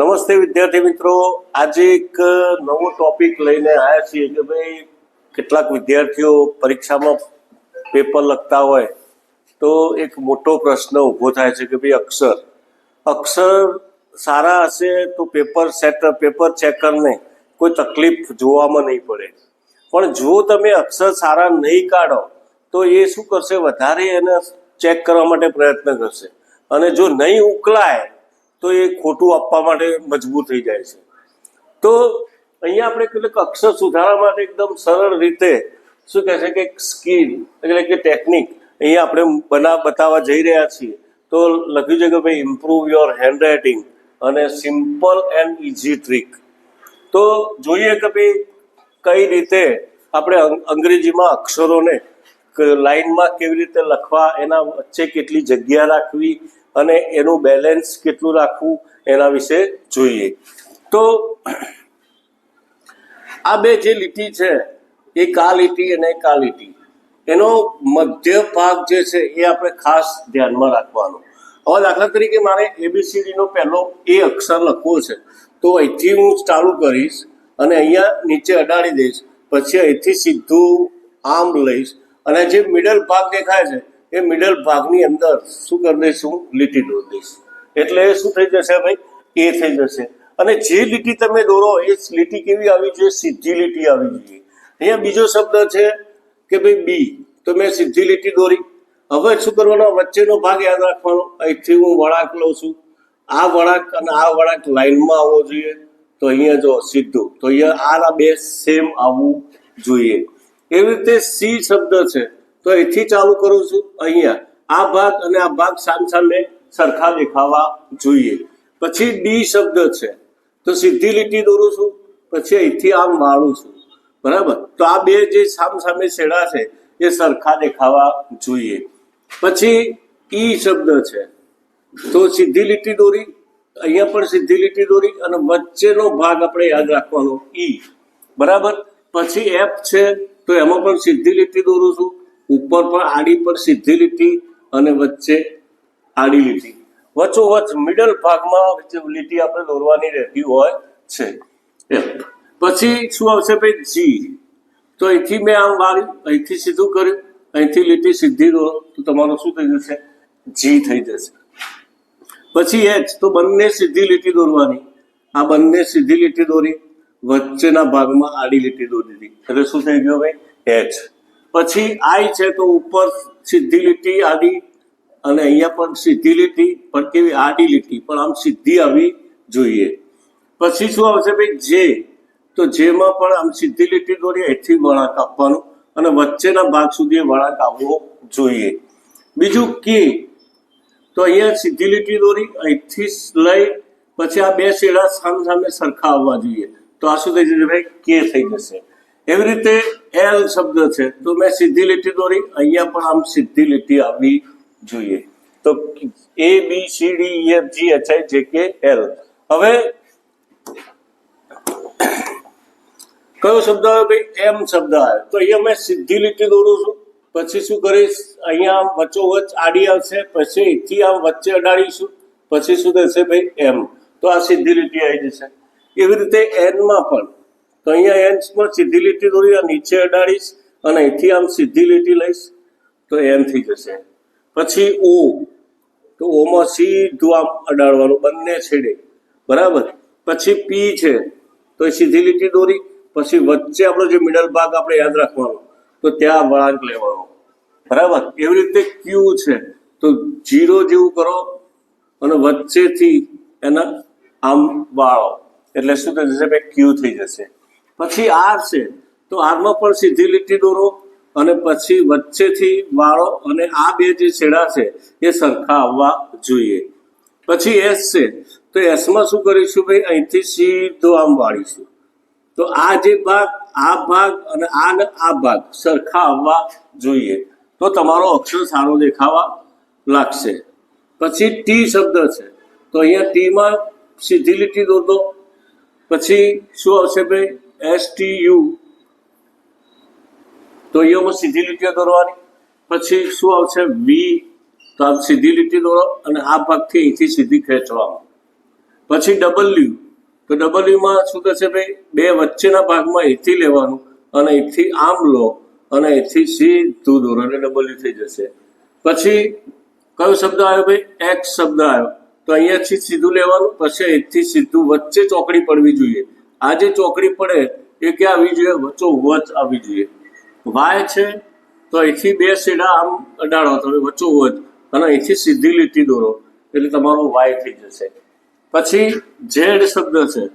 નમસ્તે વિદ્યાર્થી મિત્રો. આજે એક નવો ટોપિક લઈને આવ્યા છીએ કે ભાઈ કેટલાક વિદ્યાર્થીઓ પરીક્ષામાં પેપર લખતા હોય તો એક મોટો પ્રશ્ન ઊભો થાય છે કે ભાઈ અક્ષર. અક્ષર સારા હશે તો પેપર સેટ પેપર ચેકરને કોઈ તકલીફ જોવામાં નહીં પડે. પણ જો તમે અક્ષર સારા નહીં કાઢો, તો એ શું કરશે? વધારે એને ચેક કરવા માટે પ્રયત્ન કરશે. અને જો નહીં ઉકલાય તો એ ખોટું આપવા માટે મજબૂર થઈ જાય છે. તો અહીંયા આપણે કેટલીક અક્ષર સુધારવા માટે એકદમ સરળ રીતે શું કહે છે કે સ્કીલ એટલે કે ટેકનિક અહીંયા આપણે બના બતાવવા જઈ રહ્યા છીએ. તો લખ્યું છે કે ભાઈ ઇમ્પ્રુવ યોર હેન્ડ રાઇટિંગ અને સિમ્પલ એન્ડ ઇઝી ટ્રીક તો જોઈએ કે ભાઈ, કઈ રીતે આપણે અંગ- અંગ્રેજીમાં અક્ષરોને લાઈનમાં કેવી રીતે લખવા, એના વચ્ચે કેટલી જગ્યા રાખવી અને એનું બેલેન્સ કેટલું રાખવું એના વિશે જોઈએ. તો આ બે જે લીટી છે એક આ લીટી અને આ લીટી, એનો મધ્ય ભાગ જે છે, એ આપણે ખાસ ધ્યાનમાં રાખવાનો. હવે દાખલા તરીકે મારે એબીસીડીનો પહેલો એ અક્ષર લખવો છે, તો અહીંથી હું ચાલુ કરીશ અને અહીંયા નીચે અડાડી દઈશ, પછી અહીંથી સીધું આમ લઈશ અને જે મિડલ ભાગ દેખાય છે એ મિડલ ભાગની અંદર શું કરી દઈશ? લીટી દોરી દઈશ. એટલે શું થઈ જશે ભાઈ? એ થઈ જશે. અને જે લીટી તમે દોરો, એ લીટી કેવી આવી જોઈએ? સીધી લીટી આવી જોઈએ. અહીંયા બીજો શબ્દ છે કે ભાઈ બી તો મેં સીધી લીટી દોરી. હવે શું કરવાનો? વચ્ચેનો ભાગ યાદ રાખવાનો. અહીંથી હું વળાંક લઉં છું. આ વળાંક અને આ વળાંક લાઈનમાં આવવો જોઈએ. તો અહીંયા જો સીધું. તો અહીંયા આ બે સેમ આવવું જોઈએ. એવી રીતે સી શબ્દ છે. તો અહીંથી ચાલુ કરું છું અહીંયા. આ ભાગ અને આ ભાગ સામસામે સરખા દેખાવા જોઈએ. પછી ડી શબ્દ છે. તો સીધી લીટી દોરું છું, પછી અહીંથી આમ વાળું છું. બરાબર? તો આ બે જે સામસામે છેડા છે, એ સરખા દેખાવા જોઈએ. પછી ઈ શબ્દ છે. તો સીધી લીટી દોરી, અહીંયા પણ સીધી લીટી દોરી અને વચ્ચેનો ભાગ આપણે યાદ રાખવાનો ઈ. બરાબર? પછી એફ છે, તો એમાં પણ સીધી લીટી દોરું છું. ઉપર પણ આડી પર સીધી લીટી અને વચ્ચે આડી લીટી. વચ્ચોવચ્ચ મિડલ ભાગમાં લીટી આપણે દોરવાની રહેતી હોય છે. પછી શું આવશે ભાઈ? જી તો અહીંથી મેં આમ વાળ્યું અહીંથી સીધું કર્યું. અહીંથી લીટી સીધી દોરો. તો તમારું શું થઈ જશે? જી થઈ જશે. પછી એચ તો બંને સીધી લીટી દોરવાની. આ બંને સીધી લીટી દોરી. વચ્ચેના ભાગમાં આડી લીટી દોરી એટલે શું થઈ ગયું ભાઈ? એચ પછી આઈ છે તો ઉપર સીધી લીટી આડી અને અહીંયા પણ સીધી લીટી, પણ કેવી આડી લીટી, પણ આમ સીધી આવી જોઈએ. પછી શું આવશે ભાઈ? જે તો જેમાં પણ આમ સીધી લીટી દોરી અહીંથી વળાંક આપવાનું અને વચ્ચેના ભાગ સુધી વળાંક આવવો જોઈએ. બીજું કે તો અહીંયા સીધી લીટી દોરી, અહીંથી લઈ, પછી આ બે શેડા સામ સામે સરખા આવવા જોઈએ. તો આ શું થઈ જશે ભાઈ? કે થઈ જશે. એવી રીતે એલ શબ્દ છે. તો મેં સીધી લીટી દોરી, અહીંયા પણ આમ સીધી લીટી આવવી જોઈએ. તો A, B, C, D F, G, H, I, J, K, L. હવે કયો શબ્દ આવે ભાઈ? એમ શબ્દ આવે તો અહીંયા મેં સીધી લીટી દોરું છું. પછી શું કરીશ? અહીંયા વચ્ચોવચ્ચ આડી આવશે. પછી અહીંથી આમ વચ્ચે અડાડીશું. પછી શું થશે ભાઈ? એમ. તો આ સીધી લીટી આવી જશે. એવી રીતે એનમાં પણ તો અહીંયા એન પર સીધી લીટી દોરી આ નીચે અડાડીશ અને અહીંથી આમ સીધી લીટી લઈશ તો એમ થઈ જશે. પછી ઓ, તો ઓમાં સીધું આમ અડાડવાનું, બંને છેડે. બરાબર? પછી પી છે, તો એ સીધી લીટી દોરી, પછી વચ્ચે આપણો જે મિડલ ભાગ આપણે યાદ રાખવાનો, તો ત્યાં વળાંક લેવાનો. બરાબર? એવી રીતે ક્યુ છે, તો જીરો જેવું કરો અને વચ્ચેથી એના આમ વાળો. એટલે શું થઈ જશે? ક્યુ થઈ જશે. પછી આર છે. તો આરમાં પણ સીધી લીટી દોરો અને પછી વચ્ચેથી વાળો અને આ બે જે છેડા છે એ સરખા આવવા જોઈએ. પછી એસ છે. તો એસમાં શું કરીશું ભાઈ? અહીંથી સીધો આમ વાળીશું. તો આ જે ભાગ, આ ભાગ અને આ આ ભાગ સરખા આવવા જોઈએ. તો તમારો અક્ષર સારો દેખાવા લાગશે. પછી ટી શબ્દ છે. તો અહીંયા ટીમાં સીધી લીટી દોર પછી શું આવશે ભાઈ? એસ ટી યુ તો અહીંયામાં સીધી લીટીઓ દોરવાની. પછી શું આવશે? વી તો આમ સીધી લીટી દોરો અને આ ભાગથી અહીંથી સીધી ખેંચવામાં. પછી ડબલ્યુ તો ડબલ્યુમાં શું થશે ભાઈ? બે વચ્ચેના ભાગમાં અહીંથી લેવાનું અને અહીંથી આમ લો અને અહીંથી સીધું દોરો એટલે ડબલ્યુ થઈ જશે. પછી કયો શબ્દ આવ્યો ભાઈ? એક્સ શબ્દ આવ્યો. તો અહીંયાથી સીધું લેવાનું, પછી અહીંથી સીધું વચ્ચે ચોકડી પડવી જોઈએ. આ જે ચોકડી પડે એ ક્યાં આવી જોઈએ? વચ્ચો વચ આવી જોઈએ. વાય છે, તો અહીંથી બે સીડા આમ અડાડો, તમે વચ્ચો વચ અને અહીંથી સીધી લીટી દોરો, એટલે તમારો વાય થઈ જશે. પછી ઝેડ શબ્દ છે,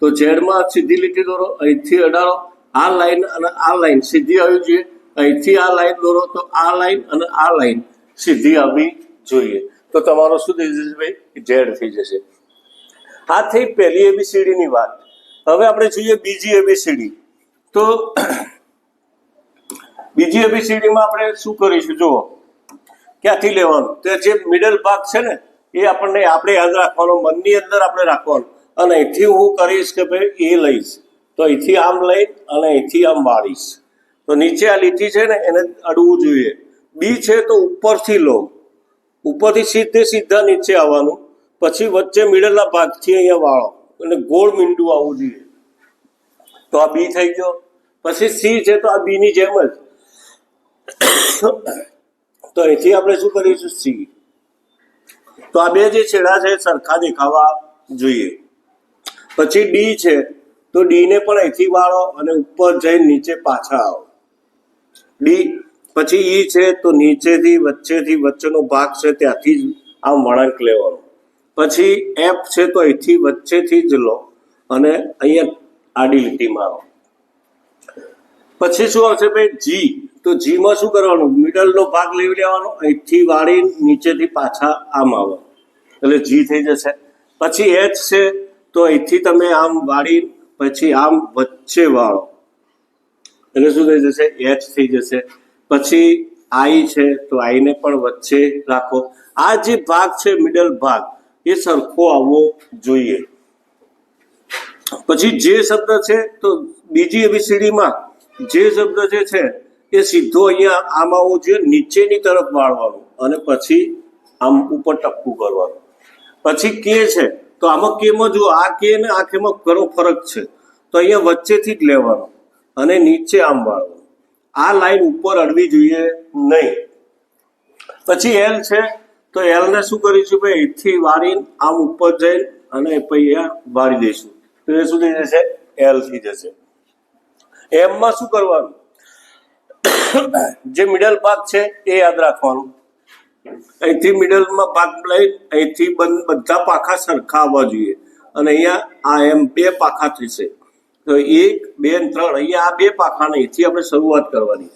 તો ઝેડમાં સીધી લીટી દોરો, અહીંથી અડાડો, આ લાઈન અને આ લાઈન સીધી આવી જોઈએ. અહીંથી આ લાઈન દોરો, તો આ લાઈન અને આ લાઈન સીધી આવી જોઈએ. તો તમારો શું થઈ જશે ભાઈ? ઝેડ થઈ જશે. આ થઈ પહેલી એબીસીડી ની વાત. હવે આપણે જોઈએ બીજી એબીસીડી તો બીજી એબીસીડીમાં આપણે શું કરીશું? જુઓ. ક્યાંથી લેવાનું? તે જે મિડલ ભાગ છે ને, એ આપણને આપણે યાદ રાખવાનો, મનની અંદર આપણે રાખવાનું. અને અહીંથી હું કરીશ કે ભાઈ એ લઈશ. તો અહીંથી આમ લઈ અને અહીંથી આમ વાળીશ. તો નીચે આ લીટી છે ને, એને અડવું જોઈએ. બી છે તો ઉપરથી લો. ઉપરથી સીધે સીધા નીચે આવવાનું. પછી વચ્ચે મિડલના ભાગથી અહીંયા વાળો. અને ગોળ મીંડું આવવું જોઈએ. તો આ બી થઈ ગયો. પછી સી છે તો આ બી ની જેમ જ. તો અહીંથી આપણે શું કરીશું? સી. તો આ બે જે છેડા છે સરખા દેખાવા જોઈએ. પછી ડી છે તો ડી ને પણ અહીંથી વાળો અને ઉપર જઈ નીચે પાછા આવો. ડી. પછી ઈ છે તો નીચેથી વચ્ચેથી વચ્ચેનો ભાગ છે ત્યાંથી જ આમ વળાંક લેવાનો. પછી એફ છે તો અહીંથી વચ્ચેથી જ લો અને અહીંયા આડી લીટી મારો પછી શું આવશે ભાઈ? જી તો જીમાં શું કરવાનું? મિડલનો ભાગ લઈ લેવાનો, અહીંથી વાળી નીચેથી પાછા આમ આવો. એટલે જી થઈ જશે. પછી એચ છે તો અહીંથી તમે આમ વાળી, પછી આમ વચ્ચે વાળો. એટલે શું થઈ જશે? એચ થઈ જશે. પછી આઈ છે તો આઈને પણ વચ્ચે રાખો. આ જે ભાગ છે મિડલ ભાગ એ સરખો આવવો જોઈએ. પછી જે શબ્દ છે, તો બીજી એવી સીડીમાં જે શબ્દ જે છે, એ સીધો અહીંયા આમ આવવો જોઈએ, નીચેની તરફ વાળવાનું અને પછી આમ ઉપર ટપકું કરવાનું. પછી કે છે, તો આમાં કેમાં જો આ કે ને આ કેમાં ઘણો ફરક છે. તો અહીંયા વચ્ચેથી જ લેવાનો અને નીચે આમ વાળવાનું. આ લાઈન ઉપર અડવી જોઈએ નહીં. પછી એલ છે તો એલને શું કરીશું ભાઈ? અહીંથી વાળીને આમ ઉપર જઈને અને પછી વારી દઈશું. તો એ શું થઈ જશે? એલ થઈ જશે. એમમાં શું કરવાનું? જે મિડલ ભાગ છે એ યાદ રાખવાનું. અહીંથી મિડલમાં ભાગ લઈ અહીંથી બધા પાખા સરખા આવવા જોઈએ. અને અહીંયા આ એમ બે પાખા થશે. તો એક, બે ત્રણ. અહીંયા આ બે પાખાને અહીંથી આપણે શરૂઆત કરવાની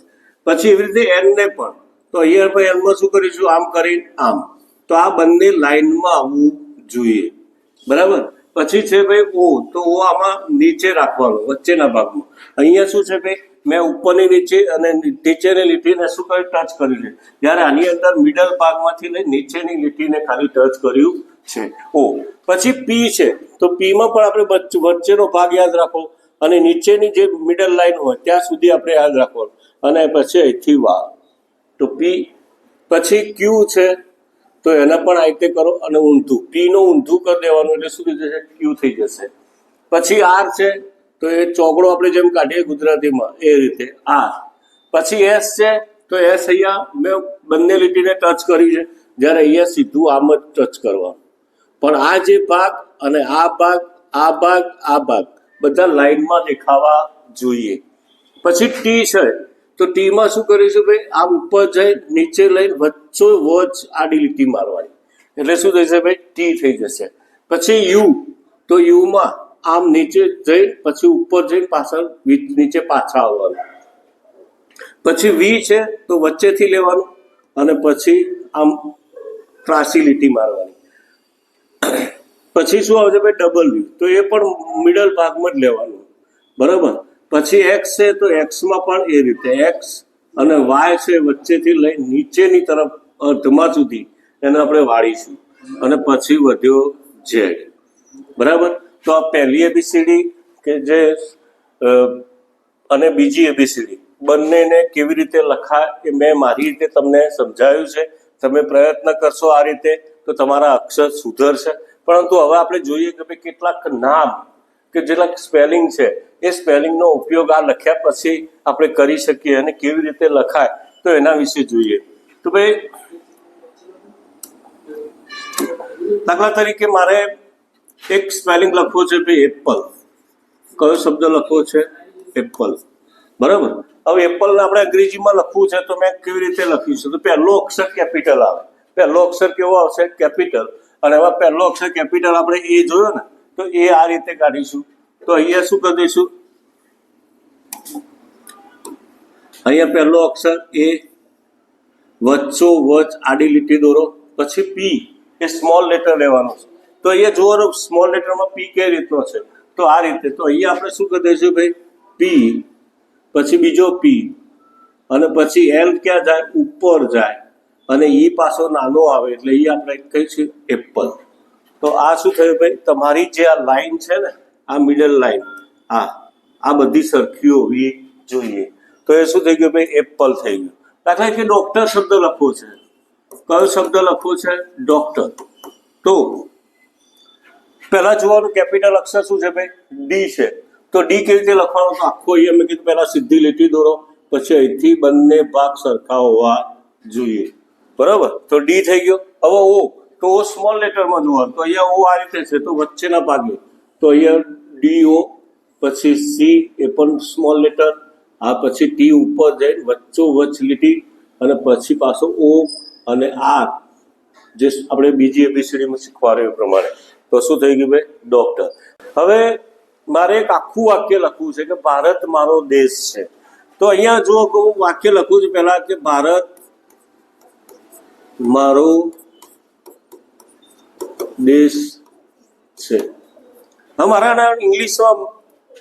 પછી એવી રીતે એનને પણ તો અહીંયા ભાઈ એનમાં શું કરીશું આમ કરીને આમ. તો આ બંને લાઈનમાં આવવું જોઈએ. બરાબર? પછી છે ભાઈ ઓ, તો ઓ આમાં નીચે રાખવાનો, વચ્ચેના ભાગમાં. અહીંયા શું છે ભાઈ? મેં ઉપરની નીચે અને નીચેની લીટીને શું કરી ટચ કર્યું છે. જ્યારે આની અંદર મિડલ ભાગમાંથી લઈ નીચેની લીટીને ખાલી ટચ કર્યું છે. ઓ, પછી પી છે. તો પીમાં પણ આપણે વચ્ચેનો ભાગ યાદ રાખો. અને નીચેની જે મિડલ લાઈન હોય, ત્યાં સુધી આપણે યાદ રાખવાનું. અને પછી અહીંથી વા. તો પી પછી ક્યુ છે, તો એને પણ આ રીતે કરો અને ઊંધું. પી નું ઊંધું કરી દેવાનું એટલે શું થઈ જશે? ક્યુ થઈ જશે. પછી આર છે, તો એ ચોકડો આપણે જેમ કાઢીએ ગુજરાતીમાં, એ રીતે આર પછી એસ છે, તો એસ અહીંયા મેં બંને લીટીને ટચ કરી છે. જ્યારે અહીંયા સીધું આમ જ ટચ કરવાનું. પણ આ જે ભાગ અને આ ભાગ આ ભાગ આ ભાગ, બધા લાઈનમાં દેખાવા જોઈએ. પછી ટી છે તો ટીમાં શું કરીશું ભાઈ? આમ ઉપર જઈ નીચે લઈને વચ્ચો વચ આડી લીટી મારવાની. એટલે શું થશે ભાઈ? ટી થઈ જશે. પછી યુ તો યુમાં આમ નીચે જઈ, પછી ઉપર જઈ પાછળ નીચે પાછા આવવાનું. પછી વી છે, તો વચ્ચેથી લેવાનું અને પછી આમ ત્રાસી લીટી મારવાની. પછી શું આવશે ભાઈ? ડબલ વી તો એ પણ મિડલ ભાગમાં જ લેવાનું. બરાબર? પછી એક્સ છે તો એક્સમાં પણ એ રીતે એક્સ અને વાય છે વચ્ચેથી લઈ નીચેની તરફ અર્ધમાં સુધી એને આપણે વાળીશું. અને પછી વધ્યો ઝેડ બરાબર? તો આ પહેલી એબીસીડી કે જે અને બીજી એબીસીડી બંનેને કેવી રીતે લખાય એ મેં મારી રીતે તમને સમજાવ્યું છે. તમે પ્રયત્ન કરશો આ રીતે તો તમારા અક્ષર સુધરશે. પરંતુ હવે આપણે જોઈએ કે ભાઈ કેટલાક નામ કે જેટલા સ્પેલિંગ છે, એ સ્પેલિંગનો ઉપયોગ આ લખ્યા પછી આપણે કરી શકીએ અને કેવી રીતે લખાય, તો એના વિશે જોઈએ. તો ભાઈ, દાખલા તરીકે મારે એક સ્પેલિંગ લખવો છે ભાઈ એપલ કયો શબ્દ લખવો છે? એપલ બરાબર? હવે એપલને આપણે અંગ્રેજીમાં લખવું છે તો મેં કેવી રીતે લખ્યું છે? તો પહેલો અક્ષર કેપિટલ આવે. પહેલો અક્ષર કેવો આવશે? કેપિટલ અને એમાં પહેલો અક્ષર કેપિટલ આપણે એ જોયો ને તો એ આ રીતે કાઢીશું. તો અહીંયા શું કરી દઈશું? અહીંયા પહેલો અક્ષર એ વચ્ચો વચ આડી લીટી દોરો, પછી પી એ સ્મોલ લેટર લેવાનો છે. તો અહીંયા જોવાનું સ્મોલ લેટરમાં પી કઈ રીતનો છે? તો આ રીતે. તો અહીંયા આપણે શું કરી દઈશું ભાઈ? પી પછી બીજો પી અને પછી એલ ક્યાં જાય? ઉપર જાય. અને ઈ પાછો નાનો આવે, એટલે એ આપણે કહીશું એપલ તો આ શું થયું ભાઈ? તમારી જે આ લાઈન છે ને, આ મિડલ લાઈન આ આ બધી સરખી હોવી જોઈએ. તો એ શું થઈ ગયું ભાઈ? એપલ થઈ ગયું. દાખલા કે ડોક્ટર શબ્દ લખવો છે. કયો શબ્દ લખવો છે? ડોક્ટર તો પહેલા જોવાનું કેપિટલ અક્ષર શું છે ભાઈ? ડી છે. તો ડી કેવી રીતે લખવાનું? તો આખો અહીંયા મેં કીધું પહેલા સીધી લીટી દોરો, પછી અહીંથી બંને ભાગ સરખા હોવા જોઈએ. બરાબર? તો ડી થઈ ગયો. હવે ઓ તો સ્મોલ લેટરમાં જુઓ, તો અહીંયા ઓ આ રીતે છે, તો વચ્ચેના ભાગે. તો અહીંયા ડી ઓ પછી સી એ પણ સ્મોલ લેટર આ પછી ટી ઉપર જઈને વચ્ચો વચ્ચ લીટી, અને પછી પાછો ઓ અને આર જે આપણે બીજી એબીસીડીમાં શીખવાડ્યું પ્રમાણે. તો શું થઈ ગયું ભાઈ? ડોક્ટર હવે મારે એક આખું વાક્ય લખવું છે કે ભારત મારો દેશ છે. તો અહીંયા જો હું વાક્ય લખું છું પહેલા કે ભારત મારો દેશ છે. મારા ઇંગ્લિશમાં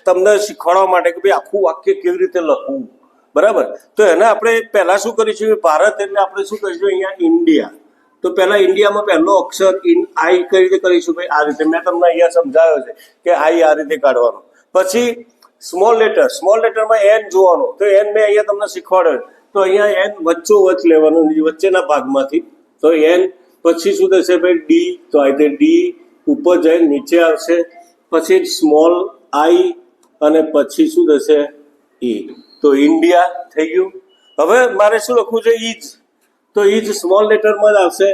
તમને શીખવાડવા માટે કે ભાઈ આખું વાક્ય કેવી રીતે લખવું? બરાબર? તો એને આપણે પહેલા શું કરીશું ભારત એટલે આપણે શું કરીશું અહીંયા ઇન્ડિયા. તો પહેલા ઇન્ડિયામાં પહેલો અક્ષર ઇન આઈ કઈ રીતે કરીશું? ભાઈ આ રીતે. મેં તમને અહીંયા સમજાવ્યો છે કે આઈ આ રીતે કાઢવાનો. પછી સ્મોલ લેટર. સ્મોલ લેટરમાં એન જોવાનો. તો એન મેં અહીંયા તમને શીખવાડ્યો તો અહીંયા એન વચ્ચો વચ્ચ લેવાનું વચ્ચેના ભાગમાંથી. તો એન પછી શું થશે ભાઈ? ડી તો આ રીતે ડી ઉપર જઈને નીચે આવશે. પછી સ્મોલ આઈ અને પછી શું થશે? ઈ તો ઇન્ડિયા થઈ ગયું. હવે મારે શું લખવું છે? ઈજ તો ઈજ સ્મોલ લેટરમાં જ આવશે.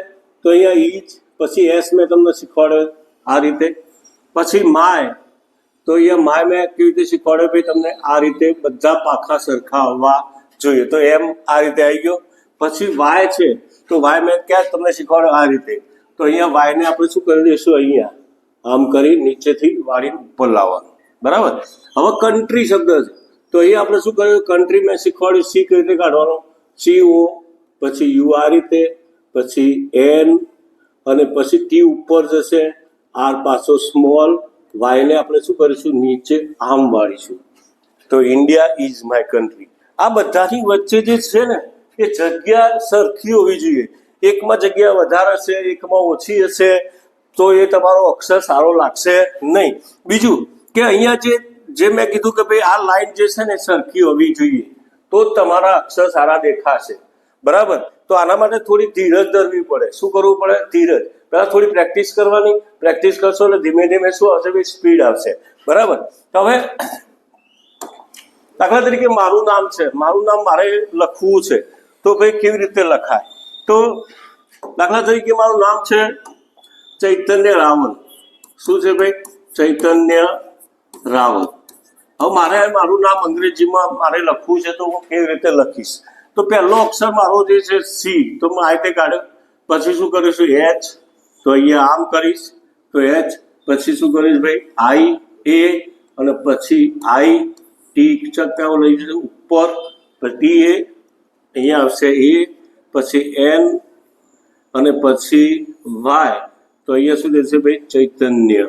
તો અહીંયા ઈજ પછી એસ મેં તમને શીખવાડ્યો આ રીતે. પછી માય તો અહીંયા માય મેં કેવી રીતે શીખવાડ્યો ભાઈ? તમને આ રીતે બધા પાખા સરખા આવવા જોઈએ. તો એમ આ રીતે આવી ગયો. પછી વાય છે, તો વાય મેં ક્યાં તમને શીખવાડ્યો આ રીતે? તો અહીંયા વાયને આપણે શું કરી દઈશું અહીંયા? આમ કરી નીચેથી વાળીને ઉપર લાવવાનું. બરાબર? હવે કન્ટ્રી શબ્દ છે. તો અહીંયા આપણે શું કર્યું? કન્ટ્રી મેં શીખવાડ્યું સી કઈ રીતે કાઢવાનો? સી ઓ પછી યુ આ રીતે, પછી એન અને પછી ટી ઉપર જશે આર પાછો સ્મોલ વાયને આપણે શું કરીશું? નીચે આમ વાળીશું. તો ઇન્ડિયા ઇઝ માય કન્ટ્રી આ બધાની વચ્ચે જે છે ને એ જગ્યા સરખી હોવી જોઈએ. એકમાં જગ્યા વધારે હશે, એકમાં ઓછી હશે, તો એ તમારો અક્ષર સારો લાગશે નહીં. બીજું કે અહીંયા જે જે મેં કીધું કે ભાઈ આ લાઈન જે છે ને સરખી હોવી જોઈએ, તો તમારા અક્ષર સારા દેખાશે. બરાબર? તો આના માટે થોડી ધીરજ ધરવી પડે. શું કરવું પડે? ધીરજ. પહેલાં થોડી પ્રેક્ટિસ કરવાની. પ્રેક્ટિસ કરશો એટલે ધીમે ધીમે શું આવશે સ્પીડ આવશે. બરાબર? તો હવે, દાખલા તરીકે મારું નામ છે. મારું નામ મારે લખવું છે. તો ભાઈ કેવી રીતે લખાય? તો દાખલા તરીકે મારું નામ છે ચૈતન્ય રાવલ. શું છે ભાઈ? ચૈતન્ય રાવલ. હવે મારે મારું નામ અંગ્રેજીમાં મારે લખવું છે તો હું કેવી રીતે લખીશ? તો પહેલો અક્ષર મારો જે છે સી. તો હું આ રીતે કાઢ્યો. પછી શું કરીશું? એચ. તો અહીંયા આમ કરીશ. તો એચ. પછી શું કરીશ ભાઈ? આઈ, એ. અને પછી આઈ, ટી. ચક્કાઓ લઈ જશે ઉપર. પછી ટી, એ. અહીંયા આવશે એ પછી એન અને પછી વાય તો અહીંયા શું દેશે ભાઈ? ચૈતન્ય.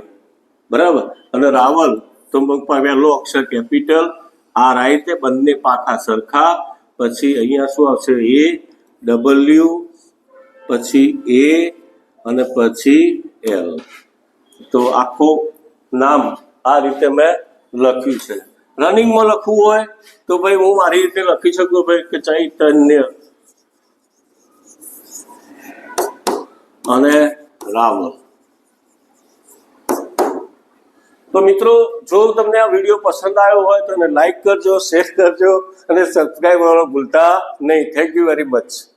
બરાબર? અને રાવલ, તો વહેલો અક્ષર કેપિટલ, આ રાઈતે બંને પાખા સરખા. પછી અહીંયા શું આવશે? એ ડબલ્યુ પછી એ અને પછી એલ તો આખું નામ આ રીતે મેં લખ્યું છે. રનિંગમાં લખવું હોય, તો ભાઈ હું મારી રીતે લખી શકું ભાઈ કે ચૈતન્ય. અને રાવણ. તો મિત્રો, જો તમને આ વીડિયો પસંદ આવ્યો હોય, તો એને લાઈક કરજો શેર કરજો, અને સબસ્ક્રાઈબ કરવાનું ભૂલતા નહીં. Thank you very much